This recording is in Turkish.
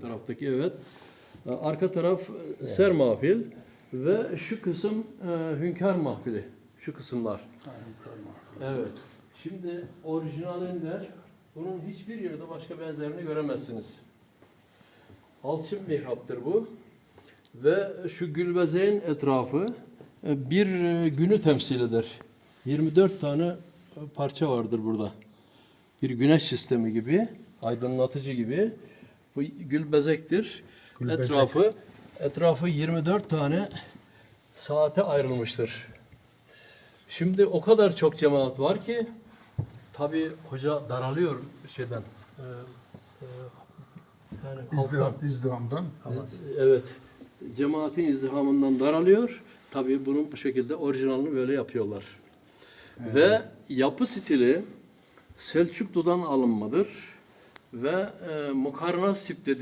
taraftaki evet. E, Arka taraf e, ser mahfil ve şu kısım e, hünkâr mahfili. Şu kısımlar. Evet. Şimdi orijinalinde bunun hiçbir yerde başka benzerini göremezsiniz. Alçın mihraptır bu. Ve şu gülbezeğin etrafı e, bir e, günü temsil eder. 24 tane parça vardır burada. Bir güneş sistemi gibi, aydınlatıcı gibi. Bu gülbezektir. Gülbezek. Etrafı etrafı 24 tane saate ayrılmıştır. Şimdi o kadar çok cemaat var ki tabi hoca daralıyor şeyden. e, e, yani. İzdiham, izdihamdan. Evet. Cemaatin izdihamından daralıyor. Tabii bunun bu şekilde orijinalini böyle yapıyorlar. Ve yapı stili Selçuklu'dan alınmadır. Ve e, mukarna sip dediğim